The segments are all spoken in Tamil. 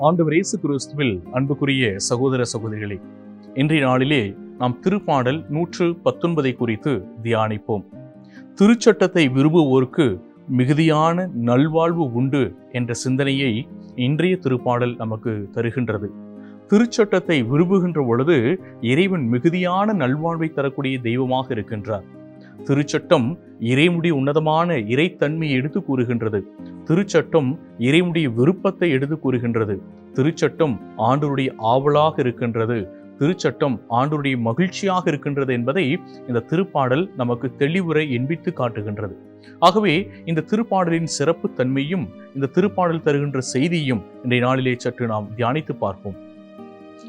ஆண்டவர் இயேசு கிறிஸ்துவில் அன்புக்குரிய சகோதர சகோதரிகளே இன்றைய நாளிலே நாம் திருப்பாடல் நூற்று பத்தொன்பதை குறித்து தியானிப்போம். திருச்சட்டத்தை விரும்புவோருக்கு மிகுதியான நல்வாழ்வு உண்டு என்ற சிந்தனையை இன்றைய திருப்பாடல் நமக்கு தருகின்றது. திருச்சட்டத்தை விரும்புகின்ற பொழுது இறைவன் மிகுதியான நல்வாழ்வை தரக்கூடிய தெய்வமாக இருக்கின்றார். திருச்சட்டம் இறைமுடி உன்னதமான இறைத்தன்மையை எடுத்து கூறுகின்றது. திருச்சட்டம் இறைமுடைய விருப்பத்தை எடுத்து கூறுகின்றது. திருச்சட்டம் ஆண்டருடைய ஆவலாக இருக்கின்றது. திருச்சட்டம் ஆண்டருடைய மகிழ்ச்சியாக இருக்கின்றது என்பதை இந்த திருப்பாடல் நமக்கு தெளிவுரை எண்பித்து காட்டுகின்றது. ஆகவே இந்த திருப்பாடலின் சிறப்பு தன்மையும் இந்த திருப்பாடல் தருகின்ற செய்தியும் இன்றைய நாளிலே சற்று நாம் தியானித்து பார்ப்போம்.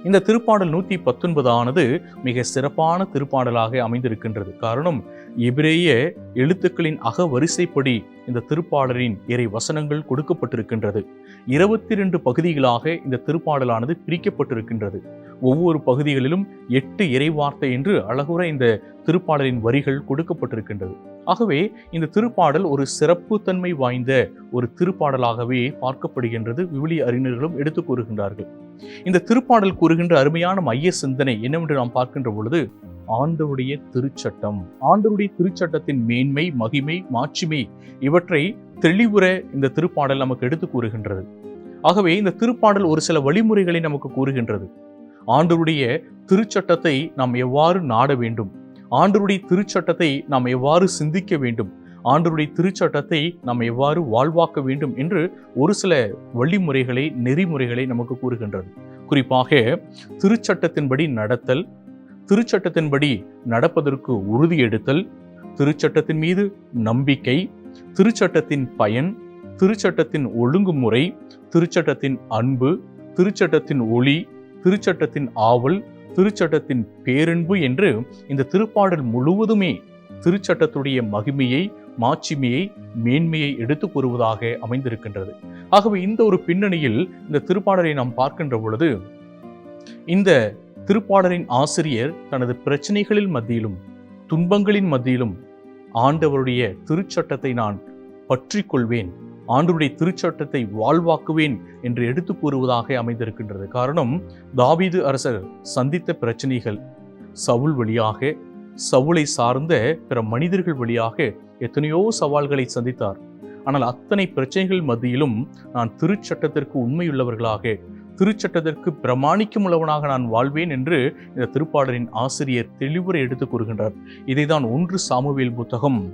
இந்த திருப்பாடல் நூத்தி பத்தொன்பது ஆனது மிக சிறப்பான திருப்பாடலாக அமைந்திருக்கின்றது. காரணம் எபிரேய எழுத்துக்களின் அக வரிசைப்படி இந்த திருப்பாடலின் இறை வசனங்கள் கொடுக்கப்பட்டிருக்கின்றது. இருபத்தி ரெண்டு பகுதிகளாக இந்த திருப்பாடலானது பிரிக்கப்பட்டிருக்கின்றது. ஒவ்வொரு பகுதிகளிலும் எட்டு இறைவார்த்தை என்று அழகுற இந்த திருப்பாடலின் வரிகள் கொடுக்கப்பட்டிருக்கின்றது. ஆகவே இந்த திருப்பாடல் ஒரு சிறப்புத்தன்மை வாய்ந்த ஒரு திருப்பாடலாகவே பார்க்கப்படுகின்றது விவிலிய அறிஞர்களும் எடுத்து கூறுகின்றார்கள். இந்த திருப்பாடல் கூறுகின்ற அருமையான மைய சிந்தனை என்னவென்று நாம் பார்க்கின்ற பொழுது ஆண்டவருடைய திருச்சட்டம். ஆண்டவருடைய திருச்சட்டத்தின் மேன்மை மகிமை மாட்சிமை இவற்றை தெளிவுற இந்த திருப்பாடல் நமக்கு எடுத்து கூறுகின்றது. ஆகவே இந்த திருப்பாடல் ஒரு சில வழிமுறைகளை நமக்கு கூறுகின்றது. ஆண்டவருடைய திருச்சட்டத்தை நாம் எவ்வாறு நாட வேண்டும்? ஆண்டருடைய திருச்சட்டத்தை நாம் எவ்வாறு சிந்திக்க வேண்டும்? ஆண்டருடைய திருச்சட்டத்தை நாம் எவ்வாறு வாழ்வாக்க வேண்டும் என்று ஒரு சில வழிமுறைகளை நெறிமுறைகளை நமக்கு கூறுகின்றது. குறிப்பாக திருச்சட்டத்தின்படி நடத்தல் திருச்சட்டத்தின்படி நடப்பதற்கு உறுதியெடுத்தல் திருச்சட்டத்தின் மீது நம்பிக்கை திருச்சட்டத்தின் பயன் திருச்சட்டத்தின் ஒழுங்குமுறை திருச்சட்டத்தின் அன்பு திருச்சட்டத்தின் ஒளி திருச்சட்டத்தின் ஆவல் திருச்சட்டத்தின் பேரன்பு என்று இந்த திருப்பாடல் முழுவதுமே திருச்சட்டத்துடைய மகிமையை மாட்சிமையை மேன்மையை எடுத்து கூறுவதாக அமைந்திருக்கின்றது. ஆகவே இந்த ஒரு பின்னணியில் இந்த திருப்பாடலை நாம் பார்க்கின்ற பொழுது இந்த திருப்பாடலின் ஆசிரியர் தனது பிரச்சனைகளின் மத்தியிலும் துன்பங்களின் மத்தியிலும் ஆண்டவருடைய திருச்சட்டத்தை நான் பற்றி கொள்வேன் ஆண்டவருடைய திருச்சட்டத்தை வாழ்வாக்குவேன் என்று எடுத்து கூறுவதாக அமைந்திருக்கின்றது. காரணம் தாவீது அரசர் சந்தித்த பிரச்சனைகள். சவுல் வழியாக சவுளை சார்ந்த பிற மனிதர்கள் வழியாக எத்தனையோ சவால்களை சந்தித்தார். ஆனால் அத்தனை பிரச்சனைகள் மத்தியிலும் நான் திருச்சட்டத்திற்கு உண்மையுள்ளவர்களாக திருச்சட்டத்திற்கு பிரமாணிக்கும் உள்ளவனாக நான் வாழ்வேன் என்று இந்த திருப்பாடலின் ஆசிரியர் தெளிவுரை எடுத்து கூறுகின்றார். இதைதான் ஒன்று சாமுவேல் புத்தகம்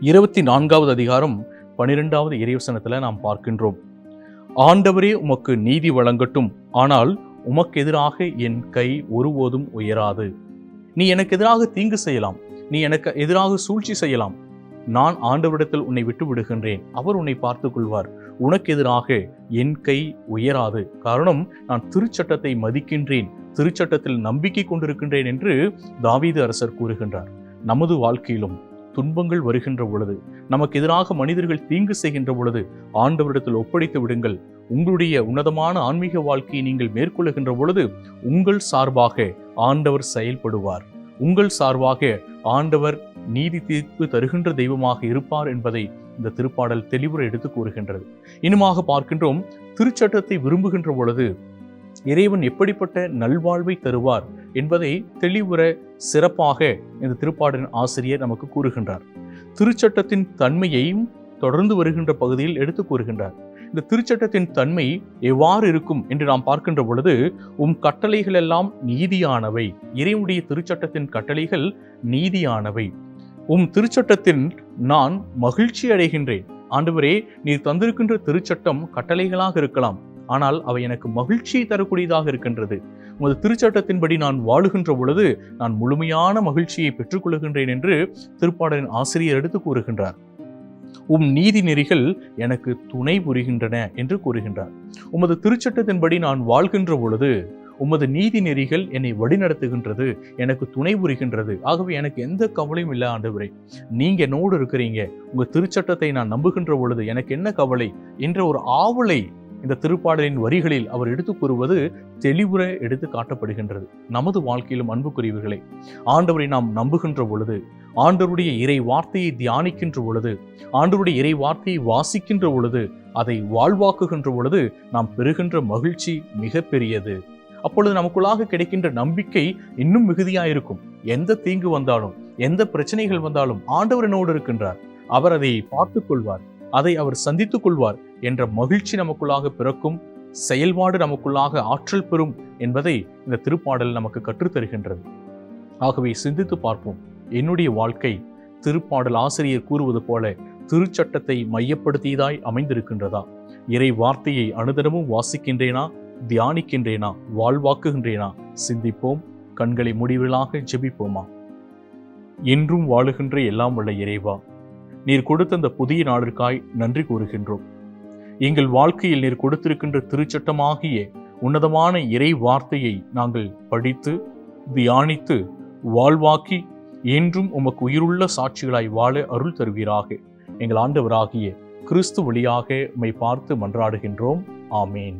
இருபத்தி நான்காவது அதிகாரம் பனிரெண்டாவது இறைவசனத்தில் நாம் பார்க்கின்றோம். ஆண்டவரே உமக்கு நீதி வழங்கட்டும். ஆனால் உமக்கு எதிராக என் கை ஒருபோதும் உயராது. நீ எனக்கு எதிராக தீங்கு செய்யலாம். நீ எனக்கு எதிராக சூழ்ச்சி செய்யலாம். நான் ஆண்டவரிடத்தில் உன்னை விட்டு விடுகின்றேன் அவர் உன்னை பார்த்துக் கொள்வார் உனக்கு எதிராக என் கை உயராது. காரணம் நான் திருச்சட்டத்தை மதிக்கின்றேன் திருச்சட்டத்தில் நம்பிக்கை கொண்டிருக்கின்றேன் என்று தாவீது அரசர் கூறுகின்றார். நமது வாழ்க்கையிலும் துன்பங்கள் வருகின்ற பொழுது நமக்கு எதிராக மனிதர்கள் தீங்கு செய்கின்ற பொழுது ஆண்டவரிடத்தில் ஒப்படைத்து விடுங்கள். உங்களுடைய உன்னதமான ஆன்மீக வாழ்க்கையை நீங்கள் மேற்கொள்ளுகின்ற பொழுது உங்கள் சார்பாக ஆண்டவர் செயல்படுவார். உங்கள் சார்பாக ஆண்டவர் நீதி தீர்ப்பு தருகின்ற தெய்வமாக இருப்பார் என்பதை இந்த திருப்பாடல் தெளிவுரை எடுத்து கூறுகின்றது. இனிமாக பார்க்கின்றோம் திருச்சட்டத்தை விரும்புகின்ற பொழுது இறைவன் எப்படிப்பட்ட நல்வாழ்வை தருவார் என்பதை தெளிவுற சிறப்பாக இந்த திருப்பாடலின் ஆசிரியர் நமக்கு கூறுகின்றார். திருச்சட்டத்தின் தன்மையையும் தொடர்ந்து வருகின்ற பகுதியில் எடுத்து கூறுகின்றார். இந்த திருச்சட்டத்தின் தன்மை எவ்வாறு இருக்கும் என்று நாம் பார்க்கின்ற பொழுது உம் கட்டளைகள் எல்லாம் நீதியானவை. இறைவனுடைய திருச்சட்டத்தின் கட்டளைகள் நீதியானவை. உம் திருச்சட்டத்தின் நான் மகிழ்ச்சி அடைகின்றேன். ஆண்டவரே நீர் தந்திருக்கின்ற திருச்சட்டம் கட்டளைகளாக இருக்கலாம். ஆனால் அவை எனக்கு மகிழ்ச்சியை தரக்கூடியதாக இருக்கின்றது. உமது திருச்சட்டத்தின்படி நான் வாழுகின்ற பொழுது நான் முழுமையான மகிழ்ச்சியை பெற்றுக்கொள்கின்றேன் என்று திருப்பாடலின் ஆசிரியர் எடுத்து கூறுகின்றார். உம் நீதி நெறிகள் எனக்கு துணை புரிகின்றன என்று கூறுகின்றார். உமது திருச்சட்டத்தின்படி நான் வாழ்கின்ற பொழுது உமது நீதி நெறிகள் என்னை வழிநடத்துகின்றது எனக்கு துணை புரிகின்றது. ஆகவே எனக்கு எந்த கவலையும் இல்லை ஆண்டவரே. நீங்க என்னோடு இருக்கிறீங்க. உங்க திருச்சட்டத்தை நான் நம்புகின்ற பொழுது எனக்கு என்ன கவலை? என்ற ஒரு ஆவலை இந்த திருப்பாடலின் வரிகளில் அவர் எடுத்து கூறுவது தெளிவுற எடுத்து காட்டப்படுகின்றது. நமது வாழ்க்கையிலும் அன்புக்குரியவர்களே ஆண்டவரை நாம் நம்புகின்ற பொழுது ஆண்டவருடைய இறை வார்த்தையை தியானிக்கின்ற பொழுது ஆண்டவருடைய இறை வார்த்தையை வாசிக்கின்ற பொழுது அதை வாழ்வாக்குகின்ற பொழுது நாம் பெறுகின்ற மகிழ்ச்சி மிக பெரியது அப்பொழுது நமக்குள்ளாக கிடைக்கின்ற நம்பிக்கை இன்னும் மிகுதியாயிருக்கும். எந்த தீங்கு வந்தாலும் எந்த பிரச்சனைகள் வந்தாலும் ஆண்டவரனோடு இருக்கின்றார். அவர் அதை பார்த்துக் கொள்வார் அதை அவர் சந்தித்துக் கொள்வார் என்ற மகிழ்ச்சி நமக்குள்ளாக பிறக்கும். செயல்பாடு நமக்குள்ளாக ஆற்றல் பெறும் என்பதை இந்த திருப்பாடல் நமக்கு கற்றுத்தருகின்றது. ஆகவே சிந்தித்து பார்ப்போம். என்னுடைய வாழ்க்கை திருப்பாடல் ஆசிரியர் கூறுவது போல திருச்சட்டத்தை மையப்படுத்தியதாய் அமைந்திருக்கின்றதா? இறை வார்த்தையை அனுதினமும் வாசிக்கின்றேனா? தியானிக்கின்றேனா? வாழ்வாக்குகின்றேனா? சிந்திப்போம். கண்களை முடிவிலாக ஜெபிப்போமா? என்றும் வாழுகின்ற எல்லாம் உள்ள இறைவா நீர் கொடுத்த அந்த புதிய நாளிற்காய் நன்றி கூறுகின்றோம். எங்கள் வாழ்க்கையில் நீர் கொடுத்திருக்கின்ற திருச்சட்டமாகிய உன்னதமான இறை வார்த்தையை நாங்கள் படித்து தியானித்து வாழ்வாக்கி என்றும் உமக்கு உயிருள்ள சாட்சிகளாய் வாழ அருள் தருவீராக. எங்கள் ஆண்டவராகிய கிறிஸ்து வழியாக உம்மை பார்த்து மன்றாடுகின்றோம். ஆமேன்.